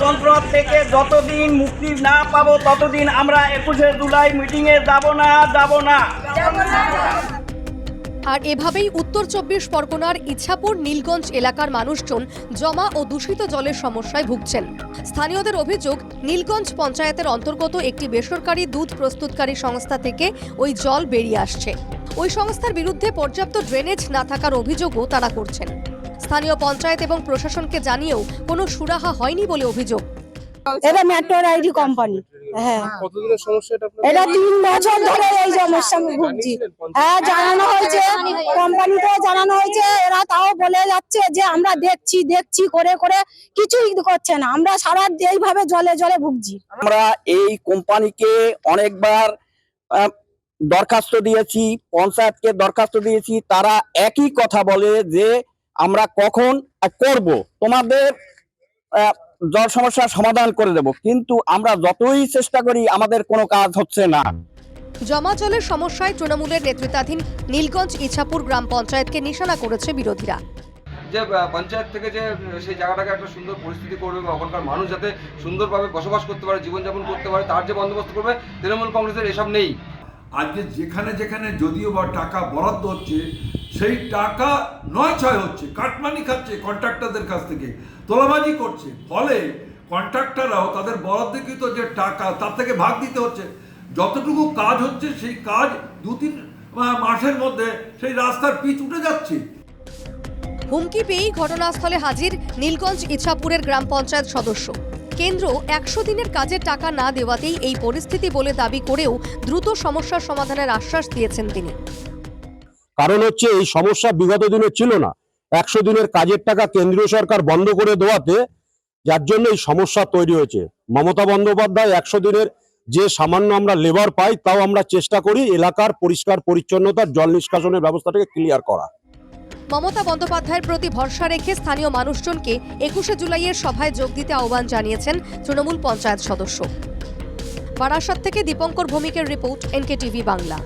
যন্ত্র থেকে যতদিন মুক্তি না পাবো, ততদিন আমরা একুশে জুলাই মিটিংয়ে যাব না যাব না। আর এভাবেই উত্তর চব্বিশ পরগনার ইচ্ছাপুর নীলগঞ্জ এলাকার মানুষজন জমা ও দূষিত জলের সমস্যায় ভুগছেন। স্থানীয়দের অভিযোগ, নীলগঞ্জ পঞ্চায়েতের অন্তর্গত একটি বেসরকারি দুধ প্রস্তুতকারী সংস্থা থেকে ওই জল বেরিয়ে আসছে। ওই সংস্থার বিরুদ্ধে পর্যাপ্ত ড্রেনেজ না থাকার অভিযোগও তারা করছেন। স্থানীয় পঞ্চায়েত এবং প্রশাসনকে জানিয়েও কোনো সুরাহা হয়নি বলে অভিযোগ। এটা মেট্রোর আইডি কোম্পানি। হ্যাঁ। কতদিনের সমস্যা এটা আপনার? এটা তিন বছর ধরে এই সমস্যা আমি ভুগছি। হ্যাঁ জানানো হয়েছে। কোম্পানিতে জানানো হয়েছে। এরা তাও বলে যাচ্ছে যে আমরা দেখছি দেখছি করে করে কিছুই করছে না। আমরা সারা এইভাবে জলে জলে ভুগছি। আমরা এই কোম্পানিকে অনেকবার আহ, দরখাস্ত দিয়েছি পঞ্চায়েতকে দরখাস্ত দিয়েছি। তারা একই কথা বলে যে আমরা কখন করব? তোমাদের জল সমস্যার সমাধান করে দেব। কিন্তু আমরা যতই চেষ্টা করি আমাদের কোনো কাজ হচ্ছে না। জমা জলের সমস্যায় তৃণমূলের নেতৃত্বাধীন নীলগঞ্জ ইছাপুর গ্রাম পঞ্চায়েতকে নিশানা করেছে বিরোধীরা। যে পঞ্চায়েত থেকে যে সেই জায়গাটাকে একটা সুন্দর পরিস্থিতি করবে বা ওখানকার মানুষ যাতে সুন্দরভাবে বসবাস করতে পারে জীবনযাপন করতে পারে তার যে বন্দোবস্ত করবে তৃণমূল কংগ্রেসের এসব নেই। আজকে যেখানে যেখানে যদিও বা টাকা বরাদ্দ হচ্ছে সেই টাকা নয় ছয় হচ্ছে, কাটমানি খাচ্ছে কন্ট্রাক্টরদের কাছ থেকে, তোলাবাজি করছে। ফলে কন্ট্রাক্টররাও তাদের বরাদ্দকৃত যে টাকা, তার থেকে ভাগ দিতে হচ্ছে। যতটুকু কাজ হচ্ছে, সেই কাজ দু তিন মাসের মধ্যে সেই রাস্তার পিচ উঠে যাচ্ছে। হুমকি পেয়েই ঘটনাস্থলে হাজির নীলগঞ্জ ইছাপুরের গ্রাম পঞ্চায়েত সদস্য। কেন্দ্র একশো দিনের কাজের টাকা না দেওয়াতেই এই পরিস্থিতি বলে দাবি করেও দ্রুত সমস্যার সমাধানের আশ্বাস দিয়েছেন তিনি। কারণ হচ্ছে এই সমস্যা বিগত দিনে ছিল না। একশো দিনের কাজের টাকা কেন্দ্রীয় সরকার বন্ধ করে দেওয়াতে যার জন্য এই সমস্যা তৈরি হয়েছে। মমতা বন্দ্যোপাধ্যায় একশো দিনের যে সামান্য আমরা লেবার পাই, তাও আমরা চেষ্টা করি এলাকার পরিষ্কার পরিচ্ছন্নতার জল নিষ্কাশনের ব্যবস্থাটাকে ক্লিয়ার করা। মমতা বন্দ্যোপাধ্যায়ের প্রতি ভরসা রেখে স্থানীয় মানুষজনকে একুশে জুলাইয়ের সভায় যোগ দিতে আহ্বান জানিয়েছেন তৃণমূল পঞ্চায়েত সদস্য। বারাসাত থেকে দীপঙ্কর ভৌমিকের রিপোর্ট এনকে টিভি বাংলা।